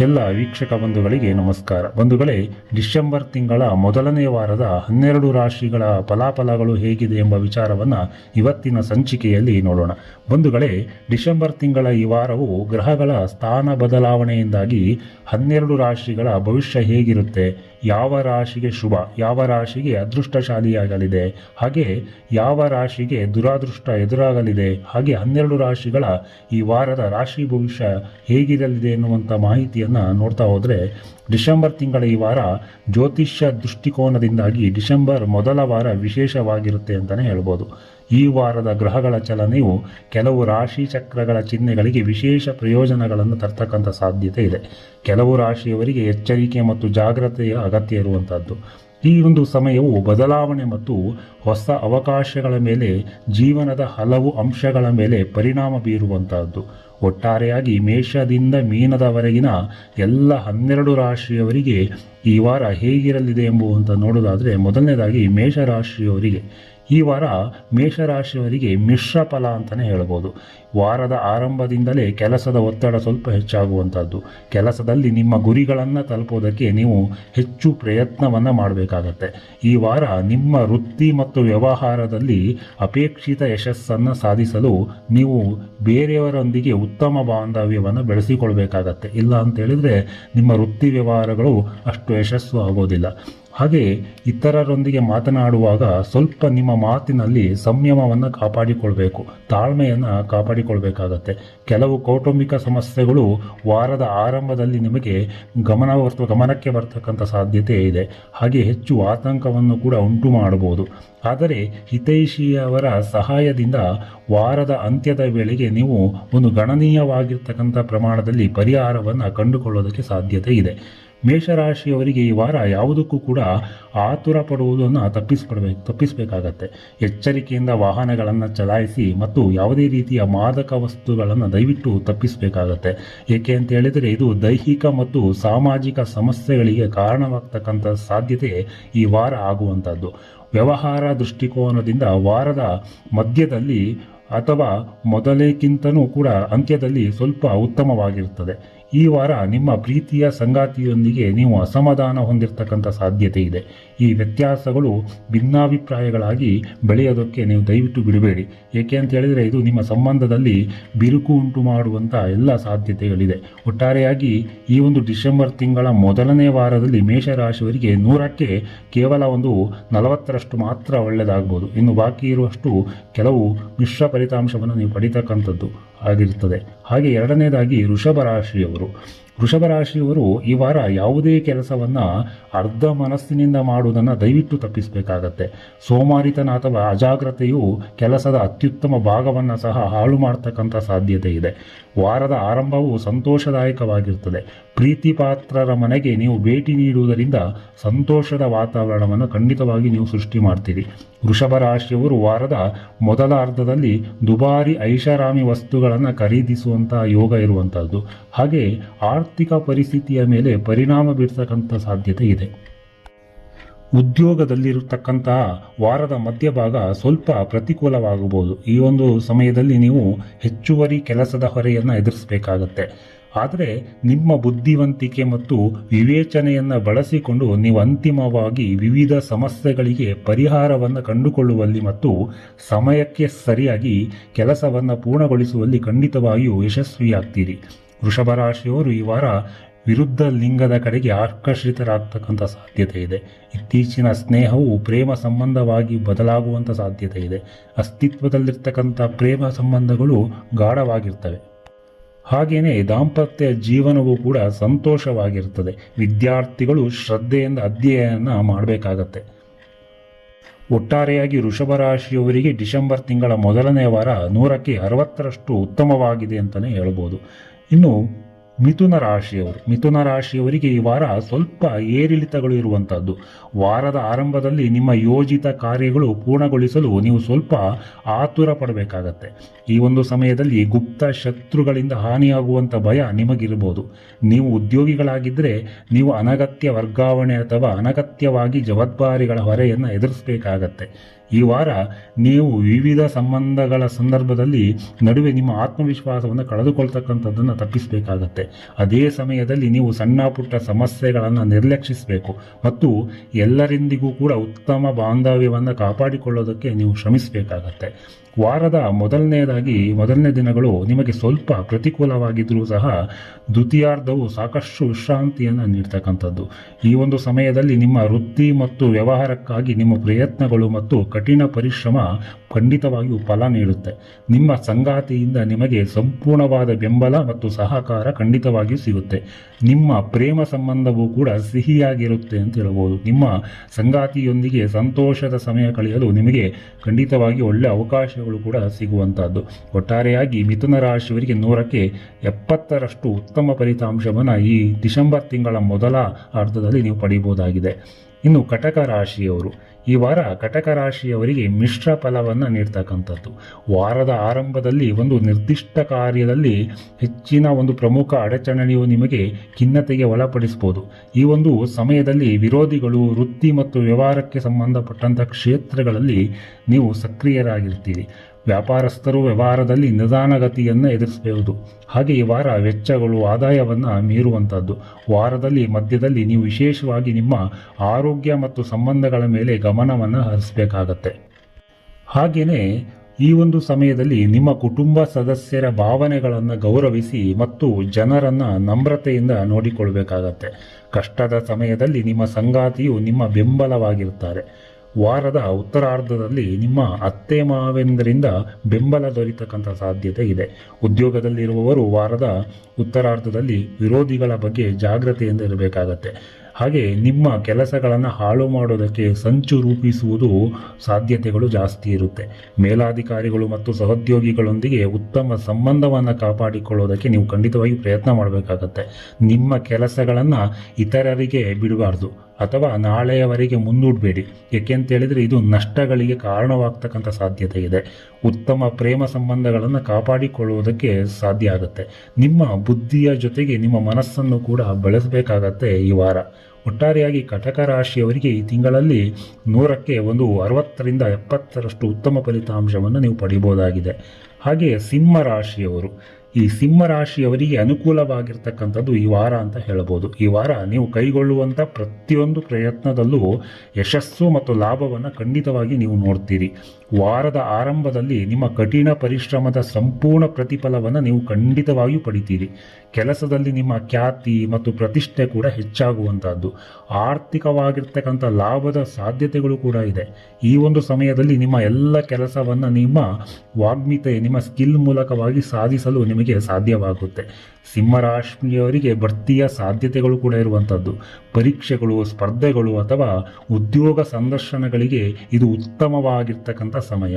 ಎಲ್ಲ ವೀಕ್ಷಕ ಬಂಧುಗಳಿಗೆ ನಮಸ್ಕಾರ. ಬಂಧುಗಳೇ, ಡಿಸೆಂಬರ್ ತಿಂಗಳ ಮೊದಲನೇ ವಾರದ ಹನ್ನೆರಡು ರಾಶಿಗಳ ಫಲಾಫಲಗಳು ಹೇಗಿದೆ ಎಂಬ ವಿಚಾರವನ್ನು ಇವತ್ತಿನ ಸಂಚಿಕೆಯಲ್ಲಿ ನೋಡೋಣ. ಬಂಧುಗಳೇ, ಡಿಸೆಂಬರ್ ತಿಂಗಳ ಈ ವಾರವು ಗ್ರಹಗಳ ಸ್ಥಾನ ಬದಲಾವಣೆಯಿಂದಾಗಿ ಹನ್ನೆರಡು ರಾಶಿಗಳ ಭವಿಷ್ಯ ಹೇಗಿರುತ್ತೆ? ಯಾವ ರಾಶಿಗೆ ಶುಭ? ಯಾವ ರಾಶಿಗೆ ಅದೃಷ್ಟಶಾಲಿಯಾಗಲಿದೆ? ಹಾಗೆ ಯಾವ ರಾಶಿಗೆ ದುರಾದೃಷ್ಟ ಎದುರಾಗಲಿದೆ? ಹಾಗೆ ಹನ್ನೆರಡು ರಾಶಿಗಳ ಈ ವಾರದ ರಾಶಿ ಭವಿಷ್ಯ ಹೇಗಿರಲಿದೆ ಎನ್ನುವಂಥ ಮಾಹಿತಿಯನ್ನು ನೋಡ್ತಾ ಹೋದರೆ, ಡಿಸೆಂಬರ್ ತಿಂಗಳ ಈ ವಾರ ಜ್ಯೋತಿಷ್ಯ ದೃಷ್ಟಿಕೋನದಿಂದಾಗಿ ಡಿಸೆಂಬರ್ ಮೊದಲ ವಾರ ವಿಶೇಷವಾಗಿರುತ್ತೆ ಅಂತಲೇ ಹೇಳ್ಬೋದು. ಈ ವಾರದ ಗ್ರಹಗಳ ಚಲನೆಯು ಕೆಲವು ರಾಶಿ ಚಕ್ರಗಳ ಚಿಹ್ನೆಗಳಿಗೆ ವಿಶೇಷ ಪ್ರಯೋಜನಗಳನ್ನು ತರ್ತಕ್ಕಂಥ ಸಾಧ್ಯತೆ ಇದೆ. ಕೆಲವು ರಾಶಿಯವರಿಗೆ ಎಚ್ಚರಿಕೆ ಮತ್ತು ಜಾಗ್ರತೆಯ ಅಗತ್ಯ ಇರುವಂಥದ್ದು ಈ ಒಂದು ಸಮಯವು ಬದಲಾವಣೆ ಮತ್ತು ಹೊಸ ಅವಕಾಶಗಳ ಮೇಲೆ, ಜೀವನದ ಹಲವು ಅಂಶಗಳ ಮೇಲೆ ಪರಿಣಾಮ ಬೀರುವಂತಹದ್ದು. ಒಟ್ಟಾರೆಯಾಗಿ ಮೇಷದಿಂದ ಮೀನದವರೆಗಿನ ಎಲ್ಲ ಹನ್ನೆರಡು ರಾಶಿಯವರಿಗೆ ಈ ವಾರ ಹೇಗಿರಲಿದೆ ಎಂಬುವಂತ ನೋಡೋದಾದರೆ ಮೊದಲನೇದಾಗಿ ಮೇಷರಾಶಿಯವರಿಗೆ ಈ ವಾರ ಮೇಷರಾಶಿಯವರಿಗೆ ಮಿಶ್ರ ಫಲ ಅಂತಲೇ ಹೇಳ್ಬೋದು. ವಾರದ ಆರಂಭದಿಂದಲೇ ಕೆಲಸದ ಒತ್ತಡ ಸ್ವಲ್ಪ ಹೆಚ್ಚಾಗುವಂಥದ್ದು. ಕೆಲಸದಲ್ಲಿ ನಿಮ್ಮ ಗುರಿಗಳನ್ನು ತಲುಪೋದಕ್ಕೆ ನೀವು ಹೆಚ್ಚು ಪ್ರಯತ್ನವನ್ನು ಮಾಡಬೇಕಾಗತ್ತೆ. ಈ ವಾರ ನಿಮ್ಮ ವೃತ್ತಿ ಮತ್ತು ವ್ಯವಹಾರದಲ್ಲಿ ಅಪೇಕ್ಷಿತ ಯಶಸ್ಸನ್ನು ಸಾಧಿಸಲು ನೀವು ಬೇರೆಯವರೊಂದಿಗೆ ಉತ್ತಮ ಬಾಂಧವ್ಯವನ್ನು ಬೆಳೆಸಿಕೊಳ್ಬೇಕಾಗತ್ತೆ. ಇಲ್ಲ ಅಂತ ಹೇಳಿದ್ರೆ ನಿಮ್ಮ ವೃತ್ತಿ ವ್ಯವಹಾರಗಳು ಅಷ್ಟು ಯಶಸ್ಸು ಆಗೋದಿಲ್ಲ. ಹಾಗೆ ಇತರರೊಂದಿಗೆ ಮಾತನಾಡುವಾಗ ಸ್ವಲ್ಪ ನಿಮ್ಮ ಮಾತಿನಲ್ಲಿ ಸಂಯಮವನ್ನು ಕಾಪಾಡಿಕೊಳ್ಬೇಕು, ತಾಳ್ಮೆಯನ್ನು ಕಾಪಾಡಿಕೊಳ್ಬೇಕಾಗತ್ತೆ. ಕೆಲವು ಕೌಟುಂಬಿಕ ಸಮಸ್ಯೆಗಳು ವಾರದ ಆರಂಭದಲ್ಲಿ ನಿಮಗೆ ಗಮನ ಗಮನಕ್ಕೆ ಬರ್ತಕ್ಕಂಥ ಸಾಧ್ಯತೆ ಇದೆ. ಹಾಗೆ ಹೆಚ್ಚು ಆತಂಕವನ್ನು ಕೂಡ ಉಂಟು ಮಾಡಬಹುದು. ಆದರೆ ಹಿತೈಷಿಯವರ ಸಹಾಯದಿಂದ ವಾರದ ಅಂತ್ಯದ ವೇಳೆಗೆ ನೀವು ಒಂದು ಗಣನೀಯವಾಗಿರ್ತಕ್ಕಂಥ ಪ್ರಮಾಣದಲ್ಲಿ ಪರಿಹಾರವನ್ನು ಕಂಡುಕೊಳ್ಳೋದಕ್ಕೆ ಸಾಧ್ಯತೆ ಇದೆ. ಮೇಷರಾಶಿಯವರಿಗೆ ಈ ವಾರ ಯಾವುದಕ್ಕೂ ಕೂಡ ಆತುರ ಪಡುವುದನ್ನು ತಪ್ಪಿಸ್ಕೊಡ್ಬೇಕು ತಪ್ಪಿಸಬೇಕಾಗತ್ತೆ. ಎಚ್ಚರಿಕೆಯಿಂದ ವಾಹನಗಳನ್ನು ಚಲಾಯಿಸಿ ಮತ್ತು ಯಾವುದೇ ರೀತಿಯ ಮಾದಕ ವಸ್ತುಗಳನ್ನು ದಯವಿಟ್ಟು ತಪ್ಪಿಸಬೇಕಾಗತ್ತೆ. ಏಕೆ ಅಂತ ಹೇಳಿದರೆ ಇದು ದೈಹಿಕ ಮತ್ತು ಸಾಮಾಜಿಕ ಸಮಸ್ಯೆಗಳಿಗೆ ಕಾರಣವಾಗ್ತಕ್ಕಂಥ ಸಾಧ್ಯತೆ ಈ ವಾರ ಆಗುವಂಥದ್ದು. ವ್ಯವಹಾರ ದೃಷ್ಟಿಕೋನದಿಂದ ವಾರದ ಮಧ್ಯದಲ್ಲಿ ಅಥವಾ ಮೊದಲೇಕ್ಕಿಂತನೂ ಕೂಡ ಅಂತ್ಯದಲ್ಲಿ ಸ್ವಲ್ಪ ಉತ್ತಮವಾಗಿರುತ್ತದೆ. ಈ ವಾರ ನಿಮ್ಮ ಪ್ರೀತಿಯ ಸಂಗಾತಿಯೊಂದಿಗೆ ನೀವು ಅಸಮಾಧಾನ ಹೊಂದಿರತಕ್ಕಂಥ ಸಾಧ್ಯತೆ ಇದೆ. ಈ ವ್ಯತ್ಯಾಸಗಳು ಭಿನ್ನಾಭಿಪ್ರಾಯಗಳಾಗಿ ಬೆಳೆಯೋದಕ್ಕೆ ನೀವು ದಯವಿಟ್ಟು ಬಿಡಬೇಡಿ. ಏಕೆ ಅಂತ ಹೇಳಿದರೆ ಇದು ನಿಮ್ಮ ಸಂಬಂಧದಲ್ಲಿ ಬಿರುಕು ಉಂಟು ಮಾಡುವಂಥ ಎಲ್ಲ ಸಾಧ್ಯತೆಗಳಿದೆ. ಒಟ್ಟಾರೆಯಾಗಿ ಈ ಒಂದು ಡಿಸೆಂಬರ್ ತಿಂಗಳ ಮೊದಲನೇ ವಾರದಲ್ಲಿ ಮೇಷರಾಶಿಯವರಿಗೆ ನೂರಕ್ಕೆ ಕೇವಲ ಒಂದು ನಲವತ್ತರಷ್ಟು ಮಾತ್ರ ಒಳ್ಳೆಯದಾಗ್ಬೋದು. ಇನ್ನು ಬಾಕಿ ಇರುವಷ್ಟು ಕೆಲವು ಮಿಶ್ರ ಫಲಿತಾಂಶವನ್ನು ನೀವು ಪಡಿತಕ್ಕಂಥದ್ದು ಆಗಿರುತ್ತದೆ. ಹಾಗೆ ಎರಡನೇದಾಗಿ ವೃಷಭ ರಾಶಿಯವರು ವೃಷಭ ರಾಶಿಯವರು ಈ ವಾರ ಯಾವುದೇ ಕೆಲಸವನ್ನು ಅರ್ಧ ಮನಸ್ಸಿನಿಂದ ಮಾಡುವುದನ್ನು ದಯವಿಟ್ಟು ತಪ್ಪಿಸಬೇಕಾಗತ್ತೆ. ಸೋಮಾರಿತನ ಅಥವಾ ಅಜಾಗ್ರತೆಯು ಕೆಲಸದ ಅತ್ಯುತ್ತಮ ಭಾಗವನ್ನು ಸಹ ಹಾಳು ಮಾಡ್ತಕ್ಕಂಥ ಸಾಧ್ಯತೆ ಇದೆ. ವಾರದ ಆರಂಭವು ಸಂತೋಷದಾಯಕವಾಗಿರುತ್ತದೆ ಪ್ರೀತಿ ಪಾತ್ರರ ಮನೆಗೆ ನೀವು ಭೇಟಿ ನೀಡುವುದರಿಂದ ಸಂತೋಷದ ವಾತಾವರಣವನ್ನು ಖಂಡಿತವಾಗಿ ನೀವು ಸೃಷ್ಟಿ ಮಾಡ್ತೀರಿ. ವೃಷಭ ರಾಶಿಯವರು ವಾರದ ಮೊದಲ ಅರ್ಧದಲ್ಲಿ ದುಬಾರಿ ಐಷಾರಾಮಿ ವಸ್ತುಗಳನ್ನು ಖರೀದಿಸುವಂಥ ಯೋಗ ಇರುವಂಥದ್ದು ಹಾಗೆ ಆರ್ಥಿಕ ಪರಿಸ್ಥಿತಿಯ ಮೇಲೆ ಪರಿಣಾಮ ಬೀರ್ತಕ್ಕಂಥ ಸಾಧ್ಯತೆ ಇದೆ. ಉದ್ಯೋಗದಲ್ಲಿರತಕ್ಕಂತಹ ವಾರದ ಮಧ್ಯಭಾಗ ಸ್ವಲ್ಪ ಪ್ರತಿಕೂಲವಾಗಬಹುದು. ಈ ಒಂದು ಸಮಯದಲ್ಲಿ ನೀವು ಹೆಚ್ಚುವರಿ ಕೆಲಸದ ಹೊರೆಯನ್ನು ಎದುರಿಸಬೇಕಾಗತ್ತೆ. ಆದರೆ ನಿಮ್ಮ ಬುದ್ಧಿವಂತಿಕೆ ಮತ್ತು ವಿವೇಚನೆಯನ್ನು ಬಳಸಿಕೊಂಡು ನೀವು ಅಂತಿಮವಾಗಿ ವಿವಿಧ ಸಮಸ್ಯೆಗಳಿಗೆ ಪರಿಹಾರವನ್ನು ಕಂಡುಕೊಳ್ಳುವಲ್ಲಿ ಮತ್ತು ಸಮಯಕ್ಕೆ ಸರಿಯಾಗಿ ಕೆಲಸವನ್ನು ಪೂರ್ಣಗೊಳಿಸುವಲ್ಲಿ ಖಂಡಿತವಾಗಿಯೂ ಯಶಸ್ವಿಯಾಗ್ತೀರಿ. ವೃಷಭ ರಾಶಿಯವರು ಈ ವಾರ ವಿರುದ್ಧ ಲಿಂಗದ ಕಡೆಗೆ ಆಕರ್ಷಿತರಾಗ್ತಕ್ಕಂಥ ಸಾಧ್ಯತೆ ಇದೆ. ಇತ್ತೀಚಿನ ಸ್ನೇಹವು ಪ್ರೇಮ ಸಂಬಂಧವಾಗಿ ಬದಲಾಗುವಂಥ ಸಾಧ್ಯತೆ ಇದೆ. ಅಸ್ತಿತ್ವದಲ್ಲಿರ್ತಕ್ಕಂಥ ಪ್ರೇಮ ಸಂಬಂಧಗಳು ಗಾಢವಾಗಿರ್ತವೆ. ಹಾಗೆಯೇ ದಾಂಪತ್ಯ ಜೀವನವೂ ಕೂಡ ಸಂತೋಷವಾಗಿರುತ್ತದೆ. ವಿದ್ಯಾರ್ಥಿಗಳು ಶ್ರದ್ಧೆಯಿಂದ ಅಧ್ಯಯನ ಮಾಡಬೇಕಾಗತ್ತೆ. ಒಟ್ಟಾರೆಯಾಗಿ ವೃಷಭ ರಾಶಿಯವರಿಗೆ ಡಿಸೆಂಬರ್ ತಿಂಗಳ ಮೊದಲನೇ ವಾರ ನೂರಕ್ಕೆ ಅರವತ್ತರಷ್ಟು ಉತ್ತಮವಾಗಿದೆ ಅಂತಲೇ ಹೇಳ್ಬೋದು. ಇನ್ನು ಮಿಥುನ ರಾಶಿಯವರು. ಮಿಥುನ ರಾಶಿಯವರಿಗೆ ಈ ವಾರ ಸ್ವಲ್ಪ ಏರಿಳಿತಗಳು ಇರುವಂಥದ್ದು ವಾರದ ಆರಂಭದಲ್ಲಿ ನಿಮ್ಮ ಯೋಜಿತ ಕಾರ್ಯಗಳು ಪೂರ್ಣಗೊಳಿಸಲು ನೀವು ಸ್ವಲ್ಪ ಆತುರ ಪಡಬೇಕಾಗತ್ತೆ. ಈ ಒಂದು ಸಮಯದಲ್ಲಿ ಗುಪ್ತ ಶತ್ರುಗಳಿಂದ ಹಾನಿಯಾಗುವಂಥ ಭಯ ನಿಮಗಿರ್ಬೋದು. ನೀವು ಉದ್ಯೋಗಿಗಳಾಗಿದ್ದರೆ ನೀವು ಅನಗತ್ಯ ವರ್ಗಾವಣೆ ಅಥವಾ ಅನಗತ್ಯವಾಗಿ ಜವಾಬ್ದಾರಿಗಳ ಹೊರೆಯನ್ನು ಎದುರಿಸಬೇಕಾಗತ್ತೆ. ಈ ವಾರ ನೀವು ವಿವಿಧ ಸಂಬಂಧಗಳ ಸಂದರ್ಭದಲ್ಲಿ ನಡುವೆ ನಿಮ್ಮ ಆತ್ಮವಿಶ್ವಾಸವನ್ನು ಕಳೆದುಕೊಳ್ತಕ್ಕಂಥದ್ದನ್ನು ತಪ್ಪಿಸಬೇಕಾಗತ್ತೆ. ಅದೇ ಸಮಯದಲ್ಲಿ ನೀವು ಸಣ್ಣ ಪುಟ್ಟ ಸಮಸ್ಯೆಗಳನ್ನು ನಿರ್ಲಕ್ಷಿಸಬೇಕು. ಮತ್ತು ಎಲ್ಲರಿಂದಿಗೂ ಕೂಡ ಉತ್ತಮ ಬಾಂಧವ್ಯವನ್ನು ಕಾಪಾಡಿಕೊಳ್ಳೋದಕ್ಕೆ ನೀವು ಶ್ರಮಿಸಬೇಕಾಗತ್ತೆ. ವಾರದ ಮೊದಲನೆಯದಾಗಿ ಮೊದಲನೇ ದಿನಗಳು ನಿಮಗೆ ಸ್ವಲ್ಪ ಪ್ರತಿಕೂಲವಾಗಿದ್ದರೂ ಸಹ ದ್ವಿತೀಯಾರ್ಧವು ಸಾಕಷ್ಟು ವಿಶ್ರಾಂತಿಯನ್ನು ನೀಡ್ತಕ್ಕಂಥದ್ದು. ಈ ಒಂದು ಸಮಯದಲ್ಲಿ ನಿಮ್ಮ ವೃತ್ತಿ ಮತ್ತು ವ್ಯವಹಾರಕ್ಕಾಗಿ ನಿಮ್ಮ ಪ್ರಯತ್ನಗಳು ಮತ್ತು ಕಠಿಣ ಪರಿಶ್ರಮ ಖಂಡಿತವಾಗಿಯೂ ಫಲ ನೀಡುತ್ತೆ. ನಿಮ್ಮ ಸಂಗಾತಿಯಿಂದ ನಿಮಗೆ ಸಂಪೂರ್ಣವಾದ ಬೆಂಬಲ ಮತ್ತು ಸಹಕಾರ ಖಂಡಿತವಾಗಿಯೂ ಸಿಗುತ್ತೆ. ನಿಮ್ಮ ಪ್ರೇಮ ಸಂಬಂಧವೂ ಕೂಡ ಸಿಹಿಯಾಗಿರುತ್ತೆ ಅಂತ ಹೇಳ್ಬೋದು. ನಿಮ್ಮ ಸಂಗಾತಿಯೊಂದಿಗೆ ಸಂತೋಷದ ಸಮಯ ಕಳೆಯಲು ನಿಮಗೆ ಖಂಡಿತವಾಗಿ ಒಳ್ಳೆ ಅವಕಾಶಗಳು ಕೂಡ ಸಿಗುವಂಥದ್ದು. ಒಟ್ಟಾರೆಯಾಗಿ ಮಿಥುನ ರಾಶಿಯವರಿಗೆ ನೂರಕ್ಕೆ ಎಪ್ಪತ್ತರಷ್ಟು ಉತ್ತಮ ಫಲಿತಾಂಶವನ್ನು ಈ ಡಿಸೆಂಬರ್ ತಿಂಗಳ ಮೊದಲ ಅರ್ಧದಲ್ಲಿ ನೀವು ಪಡೆಯಬಹುದಾಗಿದೆ ಇನ್ನು ಕಟಕ ರಾಶಿಯವರು ಈ ವಾರ ಕಟಕ ರಾಶಿಯವರಿಗೆ ಮಿಶ್ರ ಫಲವನ್ನು ನೀಡ್ತಕ್ಕಂಥದ್ದು. ವಾರದ ಆರಂಭದಲ್ಲಿ ಒಂದು ನಿರ್ದಿಷ್ಟ ಕಾರ್ಯದಲ್ಲಿ ಹೆಚ್ಚಿನ ಒಂದು ಪ್ರಮುಖ ಅಡಚಣೆಯು ನಿಮಗೆ ಖಿನ್ನತೆಗೆ ಒಳಪಡಿಸ್ಬೋದು. ಈ ಒಂದು ಸಮಯದಲ್ಲಿ ವಿರೋಧಿಗಳು, ವೃತ್ತಿ ಮತ್ತು ವ್ಯವಹಾರಕ್ಕೆ ಸಂಬಂಧಪಟ್ಟಂಥ ಕ್ಷೇತ್ರಗಳಲ್ಲಿ ನೀವು ಸಕ್ರಿಯರಾಗಿರ್ತೀರಿ. ವ್ಯಾಪಾರಸ್ಥರು ವ್ಯವಹಾರದಲ್ಲಿ ನಿಧಾನಗತಿಯನ್ನು ಎದುರಿಸಬಹುದು. ಹಾಗೆ ಈ ವಾರ ವೆಚ್ಚಗಳು ಆದಾಯವನ್ನು ಮೀರುವಂಥದ್ದು ವಾರದಲ್ಲಿ, ಮಧ್ಯದಲ್ಲಿ ನೀವು ವಿಶೇಷವಾಗಿ ನಿಮ್ಮ ಆರೋಗ್ಯ ಮತ್ತು ಸಂಬಂಧಗಳ ಮೇಲೆ ಗಮನವನ್ನು ಹರಿಸಬೇಕಾಗತ್ತೆ. ಹಾಗೆಯೇ ಈ ಒಂದು ಸಮಯದಲ್ಲಿ ನಿಮ್ಮ ಕುಟುಂಬ ಸದಸ್ಯರ ಭಾವನೆಗಳನ್ನು ಗೌರವಿಸಿ ಮತ್ತು ಜನರನ್ನು ನಮ್ರತೆಯಿಂದ ನೋಡಿಕೊಳ್ಬೇಕಾಗತ್ತೆ. ಕಷ್ಟದ ಸಮಯದಲ್ಲಿ ನಿಮ್ಮ ಸಂಗಾತಿಯು ನಿಮ್ಮ ಬೆಂಬಲವಾಗಿರುತ್ತಾರೆ. ವಾರದ ಉತ್ತರಾರ್ಧದಲ್ಲಿ ನಿಮ್ಮ ಅತ್ತೆ ಮಾವೆಂದರಿಂದ ಬೆಂಬಲ ದೊರೆತಕ್ಕಂಥ ಸಾಧ್ಯತೆ ಇದೆ. ಉದ್ಯೋಗದಲ್ಲಿರುವವರು ವಾರದ ಉತ್ತರಾರ್ಧದಲ್ಲಿ ವಿರೋಧಿಗಳ ಬಗ್ಗೆ ಜಾಗ್ರತೆಯಿಂದ ಇರಬೇಕಾಗತ್ತೆ. ಹಾಗೆ ನಿಮ್ಮ ಕೆಲಸಗಳನ್ನು ಹಾಳು ಮಾಡೋದಕ್ಕೆ ಸಂಚು ರೂಪಿಸುವುದು ಸಾಧ್ಯತೆಗಳು ಜಾಸ್ತಿ ಇರುತ್ತೆ. ಮೇಲಾಧಿಕಾರಿಗಳು ಮತ್ತು ಸಹೋದ್ಯೋಗಿಗಳೊಂದಿಗೆ ಉತ್ತಮ ಸಂಬಂಧವನ್ನು ಕಾಪಾಡಿಕೊಳ್ಳೋದಕ್ಕೆ ನೀವು ಖಂಡಿತವಾಗಿ ಪ್ರಯತ್ನ ಮಾಡಬೇಕಾಗತ್ತೆ. ನಿಮ್ಮ ಕೆಲಸಗಳನ್ನು ಇತರರಿಗೆ ಬಿಡಬಾರ್ದು. ಅಥವಾ ನಾಳೆಯವರೆಗೆ ಮುಂದೂಡಬೇಡಿ. ಏಕೆಂತ ಹೇಳಿದರೆ ಇದು ನಷ್ಟಗಳಿಗೆ ಕಾರಣವಾಗ್ತಕ್ಕಂಥ ಸಾಧ್ಯತೆ ಇದೆ. ಉತ್ತಮ ಪ್ರೇಮ ಸಂಬಂಧಗಳನ್ನು ಕಾಪಾಡಿಕೊಳ್ಳುವುದಕ್ಕೆ ಸಾಧ್ಯ ಆಗುತ್ತೆ. ನಿಮ್ಮ ಬುದ್ಧಿಯ ಜೊತೆಗೆ ನಿಮ್ಮ ಮನಸ್ಸನ್ನು ಕೂಡ ಬೆಳೆಸಬೇಕಾಗತ್ತೆ ಈ ವಾರ. ಒಟ್ಟಾರೆಯಾಗಿ ಕಟಕ ರಾಶಿಯವರಿಗೆ ಈ ತಿಂಗಳಲ್ಲಿ ನೂರಕ್ಕೆ ಒಂದು ಅರವತ್ತರಿಂದ ಎಪ್ಪತ್ತರಷ್ಟು ಉತ್ತಮ ಫಲಿತಾಂಶವನ್ನು ನೀವು ಪಡಿಬೋದಾಗಿದೆ. ಹಾಗೆಯೇ ಸಿಂಹ ರಾಶಿಯವರು ಈ ಸಿಂಹ ರಾಶಿಯವರಿಗೆ ಅನುಕೂಲವಾಗಿರ್ತಕ್ಕಂಥದ್ದು ಈ ವಾರ ಅಂತ ಹೇಳ್ಬೋದು. ಈ ವಾರ ನೀವು ಕೈಗೊಳ್ಳುವಂಥ ಪ್ರತಿಯೊಂದು ಪ್ರಯತ್ನದಲ್ಲೂ ಯಶಸ್ಸು ಮತ್ತು ಲಾಭವನ್ನು ಖಂಡಿತವಾಗಿ ನೀವು ನೋಡ್ತೀರಿ. ವಾರದ ಆರಂಭದಲ್ಲಿ ನಿಮ್ಮ ಕಠಿಣ ಪರಿಶ್ರಮದ ಸಂಪೂರ್ಣ ಪ್ರತಿಫಲವನ್ನು ನೀವು ಖಂಡಿತವಾಗಿಯೂ ಪಡಿತೀರಿ. ಕೆಲಸದಲ್ಲಿ ನಿಮ್ಮ ಖ್ಯಾತಿ ಮತ್ತು ಪ್ರತಿಷ್ಠೆ ಕೂಡ ಹೆಚ್ಚಾಗುವಂಥದ್ದು ಆರ್ಥಿಕವಾಗಿರ್ತಕ್ಕಂಥ ಲಾಭದ ಸಾಧ್ಯತೆಗಳು ಕೂಡ ಇದೆ. ಈ ಒಂದು ಸಮಯದಲ್ಲಿ ನಿಮ್ಮ ಎಲ್ಲ ಕೆಲಸವನ್ನು ನಿಮ್ಮ ವಾಗ್ಮಿತೆ, ನಿಮ್ಮ ಸ್ಕಿಲ್ ಮೂಲಕವಾಗಿ ಸಾಧಿಸಲು ನಿಮಗೆ ಸಾಧ್ಯವಾಗುತ್ತೆ. ಸಿಂಹರಾಶಿಯವರಿಗೆ ಬಡ್ತಿಯ ಸಾಧ್ಯತೆಗಳು ಕೂಡ ಇರುವಂಥದ್ದು ಪರೀಕ್ಷೆಗಳು, ಸ್ಪರ್ಧೆಗಳು ಅಥವಾ ಉದ್ಯೋಗ ಸಂದರ್ಶನಗಳಿಗೆ ಇದು ಉತ್ತಮವಾಗಿರ್ತಕ್ಕಂಥ ಸಮಯ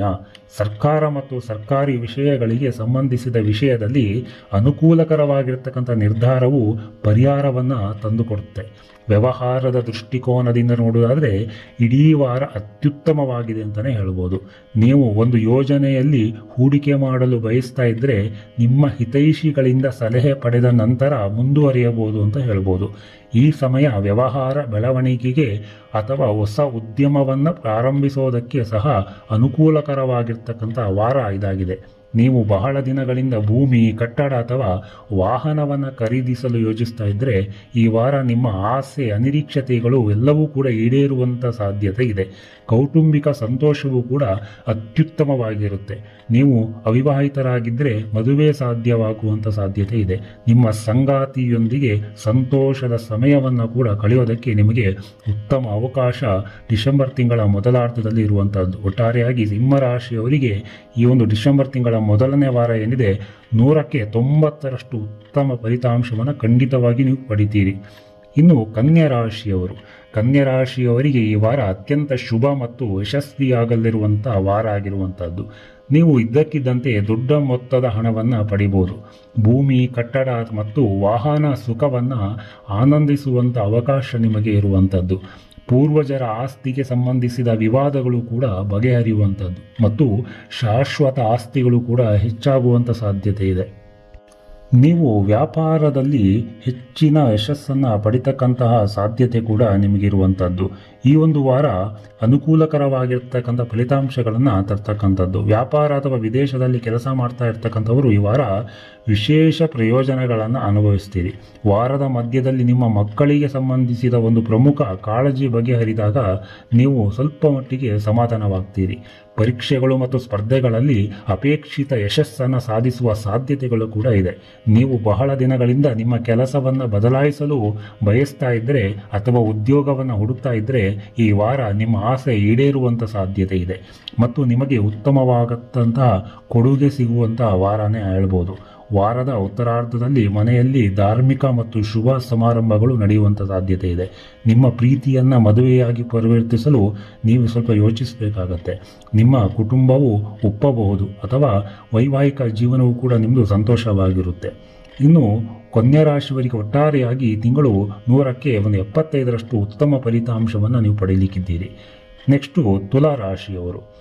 ಸರ್ಕಾರ ಮತ್ತು ಸರ್ಕಾರಿ ವಿಷಯಗಳಿಗೆ ಸಂಬಂಧಿಸಿದ ವಿಷಯದಲ್ಲಿ ಅನುಕೂಲಕರವಾಗಿರ್ತಕ್ಕಂಥ ನಿರ್ಧಾರವು ಪರಿಹಾರವನ್ನು ತಂದುಕೊಡುತ್ತೆ. ವ್ಯವಹಾರದ ದೃಷ್ಟಿಕೋನದಿಂದ ನೋಡುವುದಾದರೆ ಇಡೀ ವಾರ ಅತ್ಯುತ್ತಮವಾಗಿದೆ ಅಂತಲೇ ಹೇಳ್ಬೋದು. ನೀವು ಒಂದು ಯೋಜನೆಯಲ್ಲಿ ಹೂಡಿಕೆ ಮಾಡಲು ಬಯಸ್ತಾ ಇದ್ದರೆ ನಿಮ್ಮ ಹಿತೈಷಿಗಳಿಂದ ಸಲಹೆ ಪಡೆದ ನಂತರ ಮುಂದುವರಿಯಬಹುದು ಅಂತ ಹೇಳ್ಬೋದು. ಈ ಸಮಯ ವ್ಯವಹಾರ ಬೆಳವಣಿಗೆಗೆ ಅಥವಾ ಹೊಸ ಉದ್ಯಮವನ್ನು ಪ್ರಾರಂಭಿಸೋದಕ್ಕೆ ಸಹ ಅನುಕೂಲಕರವಾಗಿರ್ತಕ್ಕಂಥ ವಾರ ಇದಾಗಿದೆ. ನೀವು ಬಹಳ ದಿನಗಳಿಂದ ಭೂಮಿ, ಕಟ್ಟಡ ಅಥವಾ ವಾಹನವನ್ನು ಖರೀದಿಸಲು ಯೋಜಿಸ್ತಾ ಇದ್ದರೆ ಈ ವಾರ ನಿಮ್ಮ ಆಸೆ, ಅನಿರೀಕ್ಷತೆಗಳು ಎಲ್ಲವೂ ಕೂಡ ಈಡೇರುವಂಥ ಸಾಧ್ಯತೆ ಇದೆ. ಕೌಟುಂಬಿಕ ಸಂತೋಷವೂ ಕೂಡ ಅತ್ಯುತ್ತಮವಾಗಿರುತ್ತೆ. ನೀವು ಅವಿವಾಹಿತರಾಗಿದ್ದರೆ ಮದುವೆ ಸಾಧ್ಯವಾಗುವಂಥ ಸಾಧ್ಯತೆ ಇದೆ. ನಿಮ್ಮ ಸಂಗಾತಿಯೊಂದಿಗೆ ಸಂತೋಷದ ಸಮಯವನ್ನು ಕೂಡ ಕಳೆಯೋದಕ್ಕೆ ನಿಮಗೆ ಉತ್ತಮ ಅವಕಾಶ ಡಿಸೆಂಬರ್ ತಿಂಗಳ ಮೊದಲಾರ್ಧದಲ್ಲಿ ಇರುವಂಥದ್ದು ಒಟ್ಟಾರೆಯಾಗಿ ಸಿಂಹರಾಶಿಯವರಿಗೆ ಈ ಒಂದು ಡಿಸೆಂಬರ್ ತಿಂಗಳ ಮೊದಲನೇ ವಾರ ಏನಿದೆ, ನೂರಕ್ಕೆ ತೊಂಬತ್ತರಷ್ಟು ಉತ್ತಮ ಫಲಿತಾಂಶವನ್ನು ಖಂಡಿತವಾಗಿ ನೀವು ಪಡಿತೀರಿ. ಇನ್ನು ಕನ್ಯಾ ರಾಶಿಯವರು, ಕನ್ಯಾ ರಾಶಿಯವರಿಗೆ ಈ ವಾರ ಅತ್ಯಂತ ಶುಭ ಮತ್ತು ಯಶಸ್ವಿಯಾಗಲಿರುವಂಥ ವಾರ ಆಗಿರುವಂಥದ್ದು ನೀವು ಇದ್ದಕ್ಕಿದ್ದಂತೆ ದೊಡ್ಡ ಮೊತ್ತದ ಹಣವನ್ನು ಪಡಿಬೋದು. ಭೂಮಿ, ಕಟ್ಟಡ ಮತ್ತು ವಾಹನ ಸುಖವನ್ನು ಆನಂದಿಸುವಂಥ ಅವಕಾಶ ನಿಮಗೆ ಇರುವಂಥದ್ದು ಪೂರ್ವಜರ ಆಸ್ತಿಗೆ ಸಂಬಂಧಿಸಿದ ವಿವಾದಗಳು ಕೂಡ ಬಗೆಹರಿಯುವಂಥದ್ದು ಮತ್ತು ಶಾಶ್ವತ ಆಸ್ತಿಗಳು ಕೂಡ ಹೆಚ್ಚಾಗುವಂಥ ಸಾಧ್ಯತೆ ಇದೆ. ನೀವು ವ್ಯಾಪಾರದಲ್ಲಿ ಹೆಚ್ಚಿನ ಯಶಸ್ಸನ್ನು ಪಡಿತಕ್ಕಂತಹ ಸಾಧ್ಯತೆ ಕೂಡ ನಿಮಗಿರುವಂಥದ್ದು ಈ ಒಂದು ವಾರ ಅನುಕೂಲಕರವಾಗಿರ್ತಕ್ಕಂಥ ಫಲಿತಾಂಶಗಳನ್ನು ತರ್ತಕ್ಕಂಥದ್ದು. ವ್ಯಾಪಾರ ಅಥವಾ ವಿದೇಶದಲ್ಲಿ ಕೆಲಸ ಮಾಡ್ತಾ ಇರ್ತಕ್ಕಂಥವರು ಈ ವಾರ ವಿಶೇಷ ಪ್ರಯೋಜನಗಳನ್ನು ಅನುಭವಿಸ್ತೀರಿ. ವಾರದ ಮಧ್ಯದಲ್ಲಿ ನಿಮ್ಮ ಮಕ್ಕಳಿಗೆ ಸಂಬಂಧಿಸಿದ ಒಂದು ಪ್ರಮುಖ ಕಾಳಜಿ ಬಗೆಹರಿದಾಗ ನೀವು ಸ್ವಲ್ಪ ಮಟ್ಟಿಗೆ ಸಮಾಧಾನವಾಗ್ತೀರಿ. ಪರೀಕ್ಷೆಗಳು ಮತ್ತು ಸ್ಪರ್ಧೆಗಳಲ್ಲಿ ಅಪೇಕ್ಷಿತ ಯಶಸ್ಸನ್ನು ಸಾಧಿಸುವ ಸಾಧ್ಯತೆಗಳು ಕೂಡ ಇದೆ. ನೀವು ಬಹಳ ದಿನಗಳಿಂದ ನಿಮ್ಮ ಕೆಲಸವನ್ನು ಬದಲಾಯಿಸಲು ಬಯಸ್ತಾ ಇದ್ದರೆ ಅಥವಾ ಉದ್ಯೋಗವನ್ನು ಹುಡುಕ್ತಾ ಇದ್ದರೆ ಈ ವಾರ ನಿಮ್ಮ ಆಸೆ ಈಡೇರುವಂಥ ಸಾಧ್ಯತೆ ಇದೆ. ಮತ್ತು ನಿಮಗೆ ಉತ್ತಮವಾಗತ್ತಂತಹ ಕೊಡುಗೆ ಸಿಗುವಂತಹ ವಾರನೇ ಹೇಳ್ಬೋದು. ವಾರದ ಉತ್ತರಾರ್ಧದಲ್ಲಿ ಮನೆಯಲ್ಲಿ ಧಾರ್ಮಿಕ ಮತ್ತು ಶುಭ ಸಮಾರಂಭಗಳು ನಡೆಯುವಂಥ ಸಾಧ್ಯತೆ ಇದೆ. ನಿಮ್ಮ ಪ್ರೀತಿಯನ್ನು ಮದುವೆಯಾಗಿ ಪರಿವರ್ತಿಸಲು ನೀವು ಸ್ವಲ್ಪ ಯೋಚಿಸಬೇಕಾಗತ್ತೆ. ನಿಮ್ಮ ಕುಟುಂಬವು ಒಪ್ಪಬಹುದು ಅಥವಾ ವೈವಾಹಿಕ ಜೀವನವು ಕೂಡ ನಿಮ್ಮದು ಸಂತೋಷವಾಗಿರುತ್ತೆ. ಇನ್ನು ಕೊನ್ಯ ರಾಶಿಯವರಿಗೆ ಒಟ್ಟಾರೆಯಾಗಿ ತಿಂಗಳು ನೂರಕ್ಕೆ ಒಂದು ಎಪ್ಪತ್ತೈದರಷ್ಟು ಉತ್ತಮ ಫಲಿತಾಂಶವನ್ನು ನೀವು ಪಡೀಲಿಕ್ಕಿದ್ದೀರಿ. ನೆಕ್ಸ್ಟು ತುಲಾ ರಾಶಿಯವರು.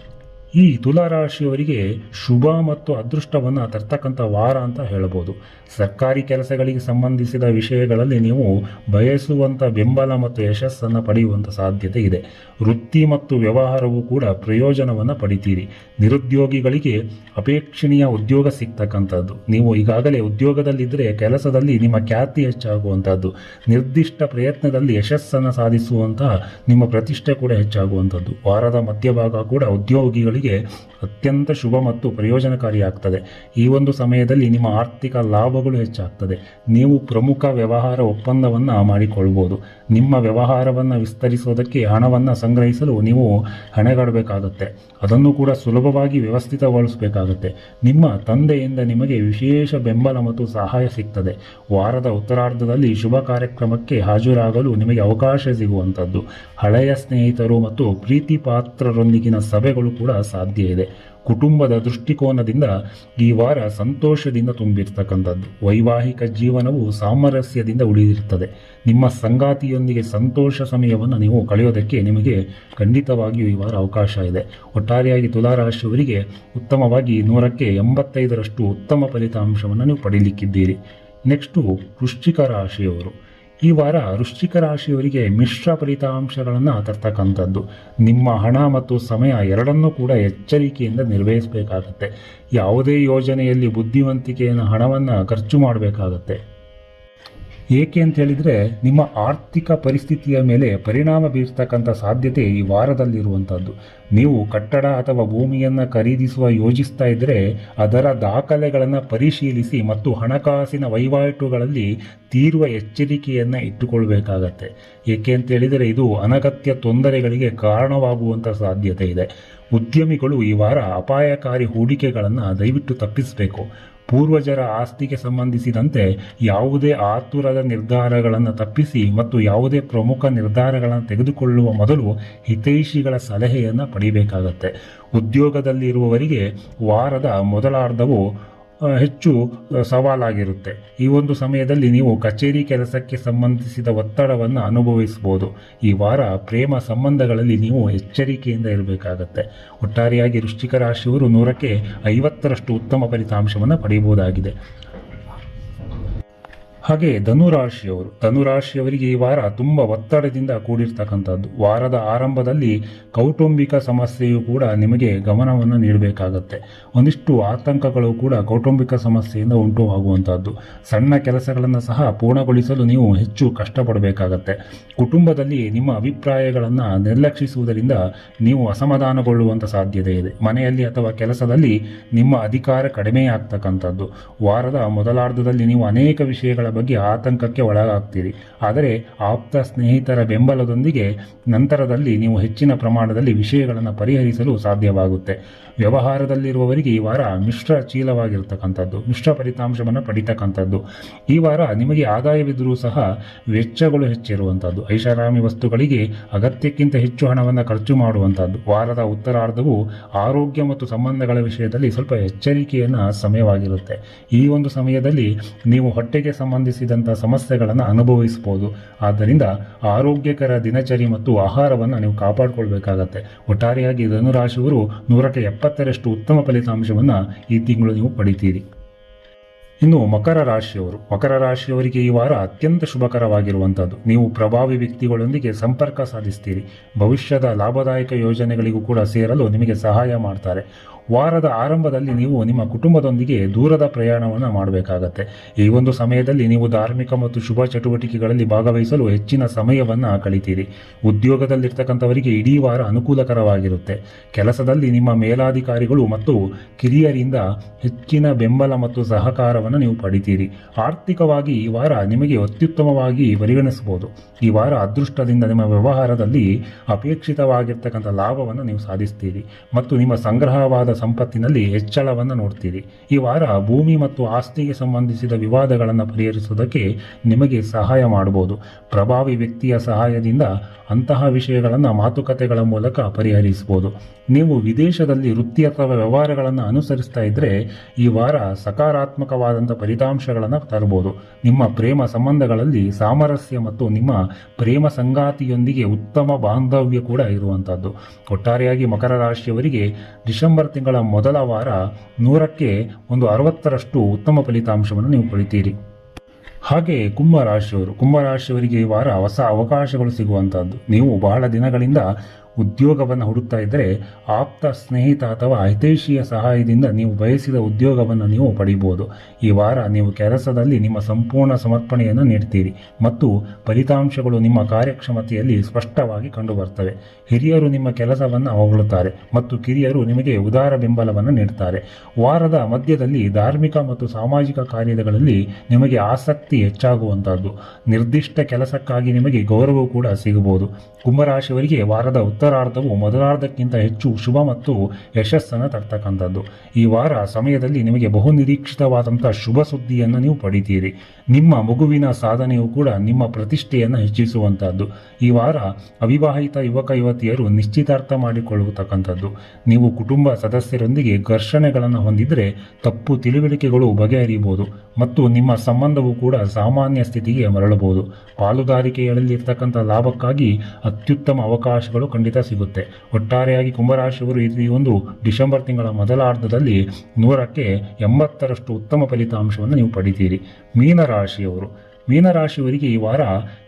ಈ ತುಲಾರಾಶಿಯವರಿಗೆ ಶುಭ ಮತ್ತು ಅದೃಷ್ಟವನ್ನು ತರ್ತಕ್ಕಂಥ ವಾರ ಅಂತ ಹೇಳಬಹುದು ಸರ್ಕಾರಿ ಕೆಲಸಗಳಿಗೆ ಸಂಬಂಧಿಸಿದ ವಿಷಯಗಳಲ್ಲಿ ನೀವು ಬಯಸುವಂಥ ಬೆಂಬಲ ಮತ್ತು ಯಶಸ್ಸನ್ನು ಪಡೆಯುವಂಥ ಸಾಧ್ಯತೆ ಇದೆ. ವೃತ್ತಿ ಮತ್ತು ವ್ಯವಹಾರವೂ ಕೂಡ ಪ್ರಯೋಜನವನ್ನು ಪಡಿತೀರಿ. ನಿರುದ್ಯೋಗಿಗಳಿಗೆ ಅಪೇಕ್ಷಣೀಯ ಉದ್ಯೋಗ ಸಿಗ್ತಕ್ಕಂಥದ್ದು. ನೀವು ಈಗಾಗಲೇ ಉದ್ಯೋಗದಲ್ಲಿದ್ದರೆ ಕೆಲಸದಲ್ಲಿ ನಿಮ್ಮ ಖ್ಯಾತಿ ಹೆಚ್ಚಾಗುವಂಥದ್ದು. ನಿರ್ದಿಷ್ಟ ಪ್ರಯತ್ನದಲ್ಲಿ ಯಶಸ್ಸನ್ನು ಸಾಧಿಸುವಂತಹ ನಿಮ್ಮ ಪ್ರತಿಷ್ಠೆ ಕೂಡ ಹೆಚ್ಚಾಗುವಂಥದ್ದು. ವಾರದ ಮಧ್ಯಭಾಗ ಕೂಡ ಉದ್ಯೋಗಿಗಳಿಗೆ ಅತ್ಯಂತ ಶುಭ ಮತ್ತು ಪ್ರಯೋಜನಕಾರಿಯಾಗ್ತದೆ. ಈ ಒಂದು ಸಮಯದಲ್ಲಿ ನಿಮ್ಮ ಆರ್ಥಿಕ ಲಾಭಗಳು ಹೆಚ್ಚಾಗ್ತದೆ. ನೀವು ಪ್ರಮುಖ ವ್ಯವಹಾರ ಒಪ್ಪಂದವನ್ನು ಮಾಡಿಕೊಳ್ಬೋದು. ನಿಮ್ಮ ವ್ಯವಹಾರವನ್ನು ವಿಸ್ತರಿಸೋದಕ್ಕೆ ಹಣವನ್ನು ಸಂಗ್ರಹಿಸಲು ನೀವು ಹಣೆಗಾಡಬೇಕಾಗತ್ತೆ. ಅದನ್ನು ಕೂಡ ಸುಲಭವಾಗಿ ವ್ಯವಸ್ಥಿತಗೊಳಿಸಬೇಕಾಗತ್ತೆ. ನಿಮ್ಮ ತಂದೆಯಿಂದ ನಿಮಗೆ ವಿಶೇಷ ಬೆಂಬಲ ಮತ್ತು ಸಹಾಯ ಸಿಗ್ತದೆ. ವಾರದ ಉತ್ತರಾರ್ಧದಲ್ಲಿ ಶುಭ ಕಾರ್ಯಕ್ರಮಕ್ಕೆ ಹಾಜರಾಗಲು ನಿಮಗೆ ಅವಕಾಶ ಸಿಗುವಂಥದ್ದು. ಹಳೆಯ ಸ್ನೇಹಿತರು ಮತ್ತು ಪ್ರೀತಿ ಪಾತ್ರರೊಂದಿಗಿನ ಸಭೆಗಳು ಕೂಡ ಸಾಧ್ಯ ಇದೆ. ಕುಟುಂಬದ ದೃಷ್ಟಿಕೋನದಿಂದ ಈ ವಾರ ಸಂತೋಷದಿಂದ ತುಂಬಿರ್ತಕ್ಕಂಥದ್ದು. ವೈವಾಹಿಕ ಜೀವನವು ಸಾಮರಸ್ಯದಿಂದ ಉಳಿದಿರುತ್ತದೆ. ನಿಮ್ಮ ಸಂಗಾತಿಯೊಂದಿಗೆ ಸಂತೋಷ ಸಮಯವನ್ನು ನೀವು ಕಳೆಯೋದಕ್ಕೆ ನಿಮಗೆ ಖಂಡಿತವಾಗಿಯೂ ಈ ವಾರ ಅವಕಾಶ ಇದೆ. ಒಟ್ಟಾರೆಯಾಗಿ ತುಲಾರಾಶಿಯವರಿಗೆ ಉತ್ತಮವಾಗಿ ನೂರಕ್ಕೆ ಎಂಬತ್ತೈದರಷ್ಟು ಉತ್ತಮ ಫಲಿತಾಂಶವನ್ನು ನೀವು ಪಡೀಲಿಕ್ಕಿದ್ದೀರಿ. ನೆಕ್ಸ್ಟು ವೃಶ್ಚಿಕ ರಾಶಿಯವರು. ಈ ವಾರ ವೃಶ್ಚಿಕ ರಾಶಿಯವರಿಗೆ ಮಿಶ್ರ ಫಲಿತಾಂಶಗಳನ್ನು ತರ್ತಕ್ಕಂಥದ್ದು. ನಿಮ್ಮ ಹಣ ಮತ್ತು ಸಮಯ ಎರಡನ್ನೂ ಕೂಡ ಎಚ್ಚರಿಕೆಯಿಂದ ನಿರ್ವಹಿಸಬೇಕಾಗತ್ತೆ. ಯಾವುದೇ ಯೋಜನೆಯಲ್ಲಿ ಬುದ್ಧಿವಂತಿಕೆಯನ್ನು ಹಣವನ್ನು ಖರ್ಚು ಮಾಡಬೇಕಾಗತ್ತೆ. ಏಕೆ ಅಂತ ಹೇಳಿದರೆ ನಿಮ್ಮ ಆರ್ಥಿಕ ಪರಿಸ್ಥಿತಿಯ ಮೇಲೆ ಪರಿಣಾಮ ಬೀರ್ತಕ್ಕಂಥ ಸಾಧ್ಯತೆ ಈ ವಾರದಲ್ಲಿರುವಂಥದ್ದು. ನೀವು ಕಟ್ಟಡ ಅಥವಾ ಭೂಮಿಯನ್ನು ಖರೀದಿಸುವ ಯೋಜಿಸ್ತಾ ಇದ್ದರೆ ಅದರ ದಾಖಲೆಗಳನ್ನು ಪರಿಶೀಲಿಸಿ ಮತ್ತು ಹಣಕಾಸಿನ ವಹಿವಾಟುಗಳಲ್ಲಿ ತೀರುವ ಎಚ್ಚರಿಕೆಯನ್ನು ಇಟ್ಟುಕೊಳ್ಬೇಕಾಗತ್ತೆ. ಏಕೆ ಅಂತ ಹೇಳಿದರೆ ಇದು ಅನಗತ್ಯ ತೊಂದರೆಗಳಿಗೆ ಕಾರಣವಾಗುವಂಥ ಸಾಧ್ಯತೆ ಇದೆ. ಉದ್ಯಮಿಗಳು ಈ ವಾರ ಅಪಾಯಕಾರಿ ಹೂಡಿಕೆಗಳನ್ನು ದಯವಿಟ್ಟು ತಪ್ಪಿಸಬೇಕು. ಪೂರ್ವಜರ ಆಸ್ತಿಗೆ ಸಂಬಂಧಿಸಿದಂತೆ ಯಾವುದೇ ಆತುರದ ನಿರ್ಧಾರಗಳನ್ನು ತಪ್ಪಿಸಿ ಮತ್ತು ಯಾವುದೇ ಪ್ರಮುಖ ನಿರ್ಧಾರಗಳನ್ನು ತೆಗೆದುಕೊಳ್ಳುವ ಮೊದಲು ಹಿತೈಷಿಗಳ ಸಲಹೆಯನ್ನು ಪಡಿಬೇಕಾಗತ್ತೆ ಉದ್ಯೋಗದಲ್ಲಿರುವವರಿಗೆ ವಾರದ ಮೊದಲಾರ್ಧವು ಹೆಚ್ಚು ಸವಾಲಾಗಿರುತ್ತೆ. ಈ ಒಂದು ಸಮಯದಲ್ಲಿ ನೀವು ಕಚೇರಿ ಕೆಲಸಕ್ಕೆ ಸಂಬಂಧಿಸಿದ ಒತ್ತಡವನ್ನು ಅನುಭವಿಸ್ಬೋದು. ಈ ವಾರ ಪ್ರೇಮ ಸಂಬಂಧಗಳಲ್ಲಿ ನೀವು ಎಚ್ಚರಿಕೆಯಿಂದ ಇರಬೇಕಾಗತ್ತೆ. ಒಟ್ಟಾರೆಯಾಗಿ ವೃಶ್ಚಿಕ ರಾಶಿಯವರು ನೂರಕ್ಕೆ ಐವತ್ತರಷ್ಟು ಉತ್ತಮ ಫಲಿತಾಂಶವನ್ನು ಪಡೆಯಬಹುದಾಗಿದೆ ಹಾಗೆ ಧನುರಾಶಿಯವರು, ಧನುರಾಶಿಯವರಿಗೆ ಈ ವಾರ ತುಂಬ ಒತ್ತಡದಿಂದ ಕೂಡಿರ್ತಕ್ಕಂಥದ್ದು. ವಾರದ ಆರಂಭದಲ್ಲಿ ಕೌಟುಂಬಿಕ ಸಮಸ್ಯೆಯು ಕೂಡ ನಿಮಗೆ ಗಮನವನ್ನು ನೀಡಬೇಕಾಗತ್ತೆ. ಒಂದಿಷ್ಟು ಆತಂಕಗಳು ಕೂಡ ಕೌಟುಂಬಿಕ ಸಮಸ್ಯೆಯಿಂದ ಉಂಟು ಆಗುವಂಥದ್ದು. ಸಣ್ಣ ಕೆಲಸಗಳನ್ನು ಸಹ ಪೂರ್ಣಗೊಳಿಸಲು ನೀವು ಹೆಚ್ಚು ಕಷ್ಟಪಡಬೇಕಾಗತ್ತೆ. ಕುಟುಂಬದಲ್ಲಿ ನಿಮ್ಮ ಅಭಿಪ್ರಾಯಗಳನ್ನು ನಿರ್ಲಕ್ಷಿಸುವುದರಿಂದ ನೀವು ಅಸಮಾಧಾನಗೊಳ್ಳುವಂಥ ಸಾಧ್ಯತೆ ಇದೆ. ಮನೆಯಲ್ಲಿ ಅಥವಾ ಕೆಲಸದಲ್ಲಿ ನಿಮ್ಮ ಅಧಿಕಾರ ಕಡಿಮೆಯಾಗ್ತಕ್ಕಂಥದ್ದು. ವಾರದ ಮೊದಲಾರ್ಧದಲ್ಲಿ ನೀವು ಅನೇಕ ವಿಷಯಗಳ ಬಗ್ಗೆ ಆತಂಕಕ್ಕೆ ಒಳಗಾಗ್ತೀರಿ. ಆದರೆ ಆಪ್ತ ಸ್ನೇಹಿತರ ಬೆಂಬಲದೊಂದಿಗೆ ನಂತರದಲ್ಲಿ ನೀವು ಹೆಚ್ಚಿನ ಪ್ರಮಾಣದಲ್ಲಿ ವಿಷಯಗಳನ್ನು ಪರಿಹರಿಸಲು ಸಾಧ್ಯವಾಗುತ್ತೆ. ವ್ಯವಹಾರದಲ್ಲಿರುವವರಿಗೆ ಈ ವಾರ ಮಿಶ್ರ ಚೀಲವಾಗಿರ್ತಕ್ಕಂಥದ್ದು, ಮಿಶ್ರ ಫಲಿತಾಂಶವನ್ನು ಪಡಿತಕ್ಕಂಥದ್ದು. ಈ ವಾರ ನಿಮಗೆ ಆದಾಯವಿದ್ದರೂ ಸಹ ವೆಚ್ಚಗಳು ಹೆಚ್ಚಿರುವಂಥದ್ದು. ಐಷಾರಾಮಿ ವಸ್ತುಗಳಿಗೆ ಅಗತ್ಯಕ್ಕಿಂತ ಹೆಚ್ಚು ಹಣವನ್ನು ಖರ್ಚು ಮಾಡುವಂಥದ್ದು. ವಾರದ ಉತ್ತರಾರ್ಧವು ಆರೋಗ್ಯ ಮತ್ತು ಸಂಬಂಧಗಳ ವಿಷಯದಲ್ಲಿ ಸ್ವಲ್ಪ ಎಚ್ಚರಿಕೆಯನ್ನು ಸಮಯವಾಗಿರುತ್ತೆ. ಈ ಒಂದು ಸಮಯದಲ್ಲಿ ನೀವು ಹೊಟ್ಟೆಗೆ ಸಂಬಂಧಿಸಿದಂಥ ಸಮಸ್ಯೆಗಳನ್ನು ಅನುಭವಿಸ್ಬೋದು. ಆದ್ದರಿಂದ ಆರೋಗ್ಯಕರ ದಿನಚರಿ ಮತ್ತು ಆಹಾರವನ್ನು ನೀವು ಕಾಪಾಡಿಕೊಳ್ಬೇಕಾಗತ್ತೆ. ಒಟ್ಟಾರೆಯಾಗಿ ಧನುರಾಶಿಯವರು ನೂರಕ್ಕೆ ಎಪ್ಪತ್ತರಷ್ಟು ಉತ್ತಮ ಫಲಿತಾಂಶವನ್ನು ಈ ತಿಂಗಳು ನೀವು ಪಡಿತೀರಿ. ಇನ್ನು ಮಕರ ರಾಶಿಯವರು. ಮಕರ ರಾಶಿಯವರಿಗೆ ಈ ವಾರ ಅತ್ಯಂತ ಶುಭಕರವಾಗಿರುವಂಥದ್ದು. ನೀವು ಪ್ರಭಾವಿ ವ್ಯಕ್ತಿಗಳೊಂದಿಗೆ ಸಂಪರ್ಕ ಸಾಧಿಸ್ತೀರಿ. ಭವಿಷ್ಯದ ಲಾಭದಾಯಕ ಯೋಜನೆಗಳಿಗೂ ಕೂಡ ಸೇರಲು ನಿಮಗೆ ಸಹಾಯ ಮಾಡ್ತಾರೆ. ವಾರದ ಆರಂಭದಲ್ಲಿ ನೀವು ನಿಮ್ಮ ಕುಟುಂಬದೊಂದಿಗೆ ದೂರದ ಪ್ರಯಾಣವನ್ನು ಮಾಡಬೇಕಾಗತ್ತೆ. ಈ ಒಂದು ಸಮಯದಲ್ಲಿ ನೀವು ಧಾರ್ಮಿಕ ಮತ್ತು ಶುಭ ಚಟುವಟಿಕೆಗಳಲ್ಲಿ ಭಾಗವಹಿಸಲು ಹೆಚ್ಚಿನ ಸಮಯವನ್ನು ಕಳಿತೀರಿ. ಉದ್ಯೋಗದಲ್ಲಿರ್ತಕ್ಕಂಥವರಿಗೆ ಇಡೀ ವಾರ ಅನುಕೂಲಕರವಾಗಿರುತ್ತೆ. ಕೆಲಸದಲ್ಲಿ ನಿಮ್ಮ ಮೇಲಾಧಿಕಾರಿಗಳು ಮತ್ತು ಕಿರಿಯರಿಂದ ಹೆಚ್ಚಿನ ಬೆಂಬಲ ಮತ್ತು ಸಹಕಾರವನ್ನು ನೀವು ಪಡಿತೀರಿ. ಆರ್ಥಿಕವಾಗಿ ಈ ವಾರ ನಿಮಗೆ ಅತ್ಯುತ್ತಮವಾಗಿ ಪರಿಗಣಿಸಬಹುದು. ಈ ವಾರ ಅದೃಷ್ಟದಿಂದ ನಿಮ್ಮ ವ್ಯವಹಾರದಲ್ಲಿ ಅಪೇಕ್ಷಿತವಾಗಿರ್ತಕ್ಕಂಥ ಲಾಭವನ್ನು ನೀವು ಸಾಧಿಸ್ತೀರಿ. ಮತ್ತು ನಿಮ್ಮ ಸಂಗ್ರಹವಾದ ಸಂಪತ್ತಿನಲ್ಲಿ ಹೆಚ್ಚಳವನ್ನು ನೋಡ್ತೀರಿ. ಈ ವಾರ ಭೂಮಿ ಮತ್ತು ಆಸ್ತಿಗೆ ಸಂಬಂಧಿಸಿದ ವಿವಾದಗಳನ್ನು ಪರಿಹರಿಸುವುದಕ್ಕೆ ನಿಮಗೆ ಸಹಾಯ ಮಾಡಬಹುದು ಪ್ರಭಾವಿ ವ್ಯಕ್ತಿಯ ಸಹಾಯದಿಂದ ಅಂತಹ ವಿಷಯಗಳನ್ನು ಮಾತುಕತೆಗಳ ಮೂಲಕ ಪರಿಹರಿಸಬಹುದು ನೀವು ವಿದೇಶದಲ್ಲಿ ವೃತ್ತಿ ಅಥವಾ ವ್ಯವಹಾರಗಳನ್ನು ಅನುಸರಿಸ್ತಾ ಇದ್ದರೆ ಈ ವಾರ ಸಕಾರಾತ್ಮಕವಾದಂಥ ಫಲಿತಾಂಶಗಳನ್ನು ತರಬಹುದು ನಿಮ್ಮ ಪ್ರೇಮ ಸಂಬಂಧಗಳಲ್ಲಿ ಸಾಮರಸ್ಯ ಮತ್ತು ನಿಮ್ಮ ಪ್ರೇಮ ಸಂಗಾತಿಯೊಂದಿಗೆ ಉತ್ತಮ ಬಾಂಧವ್ಯ ಕೂಡ ಇರುವಂಥದ್ದು ಒಟ್ಟಾರೆಯಾಗಿ ಮಕರ ರಾಶಿಯವರಿಗೆ ಡಿಸೆಂಬರ್ ತಿಂಗಳ ಮೊದಲ ವಾರ ನೂರಕ್ಕೆ ಒಂದು ಅರವತ್ತರಷ್ಟು ಉತ್ತಮ ಫಲಿತಾಂಶವನ್ನು ನೀವು ಪಡಿತೀರಿ ಹಾಗೆ ಕುಂಭರಾಶಿಯವರು, ಕುಂಭರಾಶಿಯವರಿಗೆ ಕುಂಭ ರಾಶಿಯವರಿಗೆ ಈ ವಾರ ಹೊಸ ಅವಕಾಶಗಳು ಸಿಗುವಂಥದ್ದು ನೀವು ಬಹಳ ದಿನಗಳಿಂದ ಉದ್ಯೋಗವನ್ನು ಹುಡುಕ್ತಾ ಇದ್ದರೆ ಆಪ್ತ ಸ್ನೇಹಿತ ಅಥವಾ ಹಿತೈಷಿಯ ಸಹಾಯದಿಂದ ನೀವು ಬಯಸಿದ ಉದ್ಯೋಗವನ್ನು ನೀವು ಪಡಿಬೋದು. ಈ ವಾರ ನೀವು ಕೆಲಸದಲ್ಲಿ ನಿಮ್ಮ ಸಂಪೂರ್ಣ ಸಮರ್ಪಣೆಯನ್ನು ನೀಡ್ತೀರಿ ಮತ್ತು ಫಲಿತಾಂಶಗಳು ನಿಮ್ಮ ಕಾರ್ಯಕ್ಷಮತೆಯಲ್ಲಿ ಸ್ಪಷ್ಟವಾಗಿ ಕಂಡುಬರ್ತವೆ. ಹಿರಿಯರು ನಿಮ್ಮ ಕೆಲಸವನ್ನು ಹೊಗಳುತ್ತಾರೆ ಮತ್ತು ಕಿರಿಯರು ನಿಮಗೆ ಉದಾರ ಬೆಂಬಲವನ್ನು ನೀಡುತ್ತಾರೆ ವಾರದ ಮಧ್ಯದಲ್ಲಿ ಧಾರ್ಮಿಕ ಮತ್ತು ಸಾಮಾಜಿಕ ಕಾರ್ಯಗಳಲ್ಲಿ ನಿಮಗೆ ಆಸಕ್ತಿ ಹೆಚ್ಚಾಗುವಂಥದ್ದು ನಿರ್ದಿಷ್ಟ ಕೆಲಸಕ್ಕಾಗಿ ನಿಮಗೆ ಗೌರವ ಕೂಡ ಸಿಗಬಹುದು. ಕುಂಭರಾಶಿಯವರಿಗೆ ವಾರದ ಉತ್ತರಾರ್ಧವು ಮೊದಲಾರ್ಧಕ್ಕಿಂತ ಹೆಚ್ಚು ಶುಭ ಮತ್ತು ಯಶಸ್ಸನ್ನು ತರ್ತಕ್ಕಂಥದ್ದು. ಈ ವಾರ ಸಮಯದಲ್ಲಿ ನಿಮಗೆ ಬಹು ನಿರೀಕ್ಷಿತವಾದಂಥ ಶುಭ ಸುದ್ದಿಯನ್ನು ನೀವು ಪಡಿತೀರಿ. ನಿಮ್ಮ ಮಗುವಿನ ಸಾಧನೆಯು ಕೂಡ ನಿಮ್ಮ ಪ್ರತಿಷ್ಠೆಯನ್ನು ಹೆಚ್ಚಿಸುವಂಥದ್ದು. ಈ ವಾರ ಅವಿವಾಹಿತ ಯುವಕ ಯುವತಿಯರು ನಿಶ್ಚಿತಾರ್ಥ ಮಾಡಿಕೊಳ್ಳತಕ್ಕಂಥದ್ದು. ನೀವು ಕುಟುಂಬ ಸದಸ್ಯರೊಂದಿಗೆ ಘರ್ಷಣೆಗಳನ್ನು ಹೊಂದಿದರೆ ತಪ್ಪು ತಿಳುವಳಿಕೆಗಳು ಬಗೆಹರಿಯಬಹುದು ಮತ್ತು ನಿಮ್ಮ ಸಂಬಂಧವು ಕೂಡ ಸಾಮಾನ್ಯ ಸ್ಥಿತಿಗೆ ಮರಳಬಹುದು. ಪಾಲುದಾರಿಕೆಗಳಲ್ಲಿರ್ತಕ್ಕಂಥ ಲಾಭಕ್ಕಾಗಿ ಅತ್ಯುತ್ತಮ ಅವಕಾಶಗಳು ಖಂಡಿತ ಸಿಗುತ್ತೆ. ಒಟ್ಟಾರೆಯಾಗಿ ಕುಂಭರಾಶಿಯವರು ಈ ಒಂದು ಡಿಸೆಂಬರ್ ತಿಂಗಳ ಮೊದಲಾರ್ಧದಲ್ಲಿ ನೂರಕ್ಕೆ ಎಂಬತ್ತರಷ್ಟು ಉತ್ತಮ ಫಲಿತಾಂಶವನ್ನು ನೀವು ಪಡಿತೀರಿ. ಮೀನರಾಶಿಯವರು. ಮೀನರಾಶಿಯವರಿಗೆ ಈ ವಾರ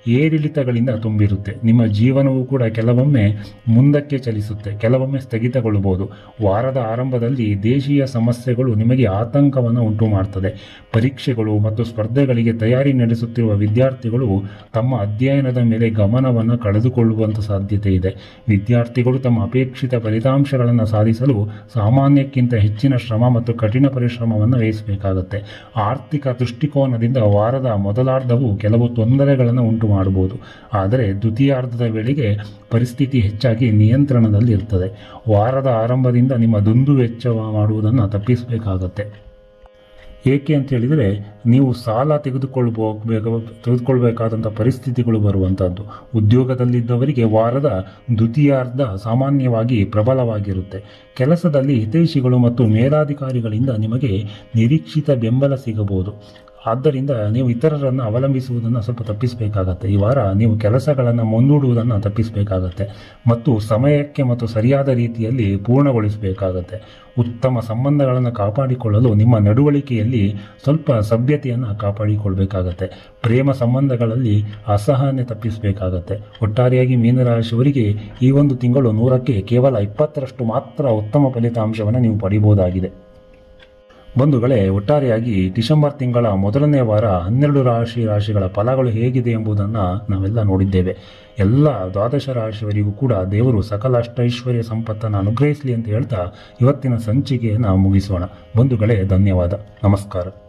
ಏರಿಳಿತಗಳಿಂದ ತುಂಬಿರುತ್ತೆ. ನಿಮ್ಮ ಜೀವನವು ಕೂಡ ಕೆಲವೊಮ್ಮೆ ಮುಂದಕ್ಕೆ ಚಲಿಸುತ್ತೆ. ಕೆಲವೊಮ್ಮೆ ಸ್ಥಗಿತಗೊಳ್ಳಬಹುದು ವಾರದ ಆರಂಭದಲ್ಲಿ ದೇಶೀಯ ಸಮಸ್ಯೆಗಳು ನಿಮಗೆ ಆತಂಕವನ್ನು ಉಂಟು ಮಾಡ್ತದೆ ಪರೀಕ್ಷೆಗಳು ಮತ್ತು ಸ್ಪರ್ಧೆಗಳಿಗೆ ತಯಾರಿ ನಡೆಸುತ್ತಿರುವ ವಿದ್ಯಾರ್ಥಿಗಳು ತಮ್ಮ ಅಧ್ಯಯನದ ಮೇಲೆ ಗಮನವನ್ನು ಕಳೆದುಕೊಳ್ಳುವಂಥ ಸಾಧ್ಯತೆ ಇದೆ. ವಿದ್ಯಾರ್ಥಿಗಳು ತಮ್ಮ ಅಪೇಕ್ಷಿತ ಫಲಿತಾಂಶಗಳನ್ನು ಸಾಧಿಸಲು ಸಾಮಾನ್ಯಕ್ಕಿಂತ ಹೆಚ್ಚಿನ ಶ್ರಮ ಮತ್ತು ಕಠಿಣ ಪರಿಶ್ರಮವನ್ನು ವಹಿಸಬೇಕಾಗುತ್ತೆ. ಆರ್ಥಿಕ ದೃಷ್ಟಿಕೋನದಿಂದ ವಾರದ ಮೊದಲಾರ್ಧವು ಕೆಲವು ತೊಂದರೆಗಳನ್ನು ಉಂಟು ಮಾಡಬಹುದು ಆದರೆ ದ್ವಿತೀಯಾರ್ಧದ ವೇಳೆಗೆ ಪರಿಸ್ಥಿತಿ ಹೆಚ್ಚಾಗಿ ನಿಯಂತ್ರಣದಲ್ಲಿ ಇರ್ತದೆ ವಾರದ ಆರಂಭದಿಂದ ನಿಮ್ಮ ದುಂದು ವೆಚ್ಚ ಮಾಡುವುದನ್ನು ತಪ್ಪಿಸಬೇಕಾಗತ್ತೆ. ಏಕೆ ಅಂತ ಹೇಳಿದರೆ ನೀವು ಸಾಲ ತೆಗೆದುಕೊಳ್ಬೇಕು ತೆಗೆದುಕೊಳ್ಬೇಕಾದಂಥ ಪರಿಸ್ಥಿತಿಗಳು ಬರುವಂಥದ್ದು. ಉದ್ಯೋಗದಲ್ಲಿದ್ದವರಿಗೆ ವಾರದ ದ್ವಿತೀಯಾರ್ಧ ಸಾಮಾನ್ಯವಾಗಿ ಪ್ರಬಲವಾಗಿರುತ್ತೆ. ಕೆಲಸದಲ್ಲಿ ಹಿತೈಷಿಗಳು ಮತ್ತು ಮೇಲಾಧಿಕಾರಿಗಳಿಂದ ನಿಮಗೆ ನಿರೀಕ್ಷಿತ ಬೆಂಬಲ ಸಿಗಬಹುದು. ಆದ್ದರಿಂದ ನೀವು ಇತರರನ್ನು ಅವಲಂಬಿಸುವುದನ್ನು ಸ್ವಲ್ಪ ತಪ್ಪಿಸಬೇಕಾಗತ್ತೆ. ಈ ವಾರ ನೀವು ಕೆಲಸಗಳನ್ನು ಮುಂದೂಡುವುದನ್ನು ತಪ್ಪಿಸಬೇಕಾಗತ್ತೆ. ಮತ್ತು ಸಮಯಕ್ಕೆ ಮತ್ತು ಸರಿಯಾದ ರೀತಿಯಲ್ಲಿ ಪೂರ್ಣಗೊಳಿಸಬೇಕಾಗತ್ತೆ. ಉತ್ತಮ ಸಂಬಂಧಗಳನ್ನು ಕಾಪಾಡಿಕೊಳ್ಳಲು ನಿಮ್ಮ ನಡವಳಿಕೆಯಲ್ಲಿ ಸ್ವಲ್ಪ ಸಭ್ಯತೆಯನ್ನು ಕಾಪಾಡಿಕೊಳ್ಬೇಕಾಗತ್ತೆ. ಪ್ರೇಮ ಸಂಬಂಧಗಳಲ್ಲಿ ಅಸಹನೆ ತಪ್ಪಿಸಬೇಕಾಗತ್ತೆ. ಒಟ್ಟಾರೆಯಾಗಿ ಮೀನರಾಶಿಯವರಿಗೆ ಈ ಒಂದು ತಿಂಗಳು ನೂರಕ್ಕೆ ಕೇವಲ ಇಪ್ಪತ್ತರಷ್ಟು ಮಾತ್ರ ಉತ್ತಮ ಫಲಿತಾಂಶವನ್ನು ನೀವು ಪಡಿಬಹುದಾಗಿದೆ. ಬಂಧುಗಳೇ, ಒಟ್ಟಾರೆಯಾಗಿ ಡಿಸೆಂಬರ್ ತಿಂಗಳ ಮೊದಲನೇ ವಾರ ಹನ್ನೆರಡು ರಾಶಿ ರಾಶಿಗಳ ಫಲಗಳು ಹೇಗಿದೆ ಎಂಬುದನ್ನು ನಾವೆಲ್ಲ ನೋಡಿದ್ದೇವೆ. ಎಲ್ಲ ದ್ವಾದಶ ರಾಶಿಯವರಿಗೂ ಕೂಡ ದೇವರು ಸಕಲ ಅಷ್ಟೈಶ್ವರ್ಯ ಸಂಪತ್ತನ್ನು ಅನುಗ್ರಹಿಸಲಿ ಅಂತ ಹೇಳ್ತಾ ಇವತ್ತಿನ ಸಂಚಿಕೆಯನ್ನು ಮುಗಿಸೋಣ. ಬಂಧುಗಳೇ, ಧನ್ಯವಾದ. ನಮಸ್ಕಾರ.